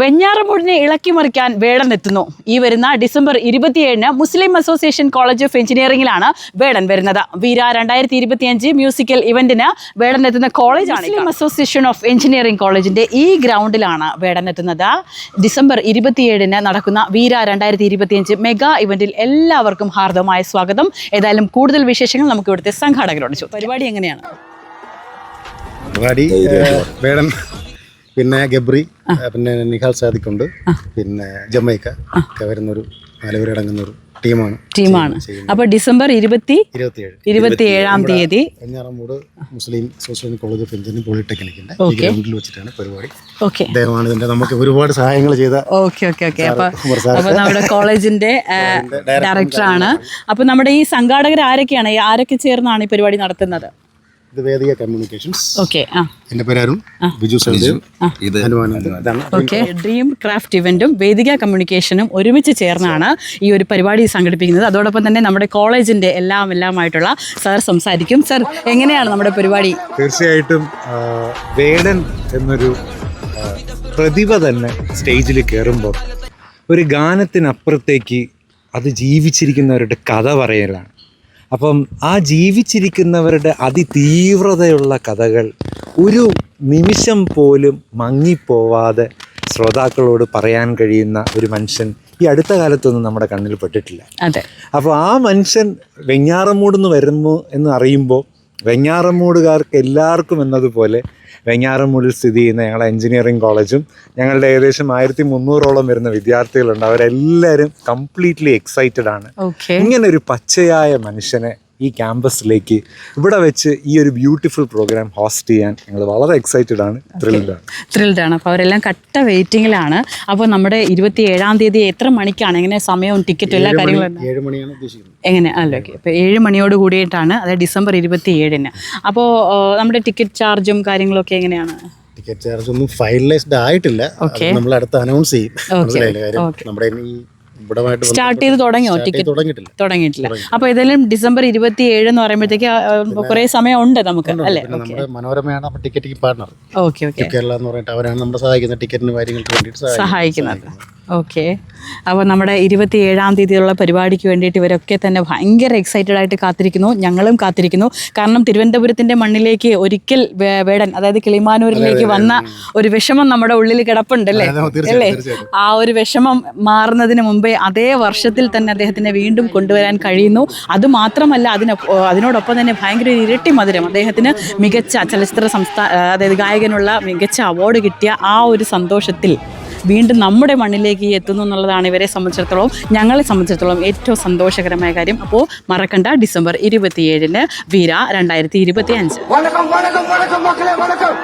വെഞ്ഞാറമൂടിനെ ഇളക്കി മറിക്കാൻ വേടൻ എത്തുന്നു. ഈ വരുന്ന ഡിസംബർ ഇരുപത്തിയേഴിന് മുസ്ലിം അസോസിയേഷൻ കോളേജ് ഓഫ് എഞ്ചിനീയറിംഗിലാണ് വേടൻ വരുന്നത്. വീര രണ്ടായിരത്തി ഇരുപത്തിയഞ്ച് മ്യൂസിക്കൽ ഇവന്റിന് വേടൻ എത്തുന്ന കോളേജാണ് മുസ്ലിം അസോസിയേഷൻ ഓഫ് എഞ്ചിനീയറിംഗ് കോളേജിന്റെ ഈ ഗ്രൗണ്ടിലാണ് വേടൻ എത്തുന്നത്. ഡിസംബർ ഇരുപത്തിയേഴിന് നടക്കുന്ന വീര രണ്ടായിരത്തി ഇരുപത്തിയഞ്ച് മെഗാ ഇവന്റിൽ എല്ലാവർക്കും ഹാർദമായ സ്വാഗതം. ഏതായാലും കൂടുതൽ വിശേഷങ്ങൾ നമുക്ക് ഇവിടുത്തെ സംഘാടകരോട് ചോദിച്ചു പരിപാടി എങ്ങനെയാണ്? പരിപാടി വേടൻ പിന്നെ ഗബ്രി പിന്നെ നിഹാൽ സാദിഖുണ്ട് പിന്നെ ജമൈക്ക ഒക്കെ വരുന്നൊരു നാലുപേരടങ്ങുന്ന ഒരു ടീമാണ്. ടീമാണ്. അപ്പൊ ഡിസംബർ ഇരുപത്തി ഇരുപത്തി ഏഴാം തീയതി. Venjaramoodu Muslim social college of engineering പോളിടെക്നിക്കിന്റെ ഗ്രൗണ്ടിൽ വെച്ചിട്ടാണ് പരിപാടി. അദ്ദേഹമാണ് ഇതിന്റെ നമുക്ക് ഒരുപാട് സഹായങ്ങൾ ചെയ്ത ഓക്കെ ഓക്കെ ഓക്കെ. അപ്പൊ നമ്മുടെ കോളേജിന്റെ ഡയറക്ടറാണ്. അപ്പൊ നമ്മുടെ ഈ സംഘാടകർ ആരൊക്കെയാണ്? ആരൊക്കെ ചേർന്നാണ് ഈ പരിപാടി നടത്തുന്നത്? ഇത് വേദിക കമ്മ്യൂണിക്കേഷൻസ്. ഓക്കെ ആ. എന്റെ ബിജു ഇത് ഓക്കെ ഡ്രീം ക്രാഫ്റ്റ് ഇവന്റും വേദിക കമ്മ്യൂണിക്കേഷനും ഒരുമിച്ച് ചേർന്നാണ് ഈ ഒരു പരിപാടി സംഘടിപ്പിക്കുന്നത്. അതോടൊപ്പം തന്നെ നമ്മുടെ കോളേജിന്റെ എല്ലാം എല്ലാമായിട്ടുള്ള സാർ സംസാരിക്കും. സാർ എങ്ങനെയാണ് നമ്മുടെ പരിപാടി? തീർച്ചയായിട്ടും വേടൻ എന്നൊരു പ്രതിഭ തന്നെ സ്റ്റേജിൽ കയറുമ്പോൾ ഒരു ഗാനത്തിനപ്പുറത്തേക്ക് അത് ജീവിച്ചിരിക്കുന്നവരുടെ കഥ പറയലാണ്. അപ്പം ആ ജീവിച്ചിരിക്കുന്നവരുടെ അതിതീവ്രതയുള്ള കഥകൾ ഒരു നിമിഷം പോലും മങ്ങിപ്പോവാതെ ശ്രോതാക്കളോട് പറയാൻ കഴിയുന്ന ഒരു മനുഷ്യൻ ഈ അടുത്ത കാലത്തൊന്നും നമ്മുടെ കണ്ണിൽ പെട്ടിട്ടില്ല. അതെ. അപ്പോൾ ആ മനുഷ്യൻ വെഞ്ഞാറമൂട് നിന്ന് വരുന്നു എന്ന് അറിയുമ്പോൾ വെഞ്ഞാറമൂടുകാർക്ക് എല്ലാവർക്കും എന്നതുപോലെ വെഞ്ഞാറമൂടിൽ സ്ഥിതി ചെയ്യുന്ന ഞങ്ങളുടെ എഞ്ചിനീയറിംഗ് കോളേജും ഞങ്ങളുടെ ഏകദേശം ആയിരത്തി മുന്നൂറോളം വരുന്ന വിദ്യാർത്ഥികളുണ്ട്. അവരെല്ലാവരും കംപ്ലീറ്റ്ലി എക്സൈറ്റഡ് ആണ്. ഇങ്ങനെ ഒരു പച്ചയായ മനുഷ്യനെ ഈ ക്യാമ്പസിലേക്ക് ഇവിടെ വെച്ച് ഈ ഒരു ബ്യൂട്ടിഫുൾ പ്രോഗ്രാം ഹോസ്റ്റ് ചെയ്യാൻ ഞങ്ങൾ വളരെ എക്സൈറ്റഡ് ആണ്. ത്രില്ഡ് ആണ്. ത്രിൽഡ് ആണ്. അപ്പോൾ അവരെല്ലാം കട്ട വെയിറ്റിംഗിലാണ് അപ്പോൾ നമ്മുടെ ഇരുപത്തി ഏഴാം തീയതി എത്ര മണിക്കാണ്? എങ്ങനെ സമയവും ടിക്കറ്റും എല്ലാ കാര്യങ്ങളും ഏഴ് മണിയാണ് ഉദ്ദേശിക്കുന്നത്. എങ്ങനെ? അല്ല ഓക്കെ. ഇപ്പോൾ ഏഴ് മണിയോട് കൂടിയിട്ടാണ്. അതായത് ഡിസംബർ ഇരുപത്തി ഏഴിന് അപ്പോൾ നമ്മുടെ ടിക്കറ്റ് ചാർജും കാര്യങ്ങളൊക്കെ എങ്ങനെയാണ്? ടിക്കറ്റ് ചാർജ് ഒന്നും ഫൈനലൈസ്ഡ് ആയിട്ടില്ല. നമ്മൾ അടുത്ത് അനൗൺസ് ചെയ്യും. മനസ്സിലായില്ലേ കാര്യം? നമ്മുടെ ഈ സ്റ്റാർട്ട് ചെയ്ത് തുടങ്ങിയോ ടിക്കറ്റ് തുടങ്ങിയിട്ടില്ല. അപ്പോൾ ഏതായാലും ഡിസംബർ ഇരുപത്തി ഏഴ് എന്ന് പറയുമ്പോഴത്തേക്ക് കുറെ സമയം ഉണ്ട് നമുക്ക് അല്ലേ? മനോരമയാണ് ticket partner okay okay Kerala എന്ന് പറഞ്ഞിട്ട് അവരാണ് നമ്മളെ സഹായിക്കുന്നത് ടിക്കറ്റിന് കാര്യങ്ങൾക്ക് വേണ്ടിയിട്ട് സഹായിക്കുന്നത്. ഓക്കെ അപ്പോൾ നമ്മുടെ ഇരുപത്തി ഏഴാം തീയതിയുള്ള പരിപാടിക്ക് വേണ്ടിയിട്ട് ഇവരൊക്കെ തന്നെ ഭയങ്കര എക്സൈറ്റഡ് ആയിട്ട് കാത്തിരിക്കുന്നു. ഞങ്ങളും കാത്തിരിക്കുന്നു. കാരണം തിരുവനന്തപുരത്തിന്റെ മണ്ണിലേക്ക് ഒരിക്കൽ വേടൻ അതായത് കിളിമാനൂരിലേക്ക് വന്ന ഒരു വിഷമം നമ്മുടെ ഉള്ളിൽ കിടപ്പുണ്ടല്ലേ? അല്ലേ? ആ ഒരു വിഷമം മാറുന്നതിന് മുമ്പേ അതേ വർഷത്തിൽ തന്നെ അദ്ദേഹത്തിനെ വീണ്ടും കൊണ്ടുവരാൻ കഴിയുന്നു. അത് മാത്രമല്ല അതിന് അതിനോടൊപ്പം തന്നെ ഭയങ്കര ഒരു ഇരട്ടി മധുരം. അദ്ദേഹത്തിന് മികച്ച ചലച്ചിത്ര സംസ്ഥാന അതായത് ഗായകനുള്ള മികച്ച അവാർഡ് കിട്ടിയ ആ ഒരു സന്തോഷത്തിൽ വീണ്ടും നമ്മുടെ മണ്ണിലേക്ക് എത്തുന്നു എന്നുള്ളതാണ് ഇവരെ സംബന്ധിച്ചിടത്തോളം ഞങ്ങളെ സംബന്ധിച്ചിടത്തോളം ഏറ്റവും സന്തോഷകരമായ കാര്യം. അപ്പോൾ മറക്കണ്ട ഡിസംബർ ഇരുപത്തിയേഴിന് വീര രണ്ടായിരത്തി ഇരുപത്തി അഞ്ച് വണക്കം വണക്കം വണക്കം മക്കളെ വണക്കം.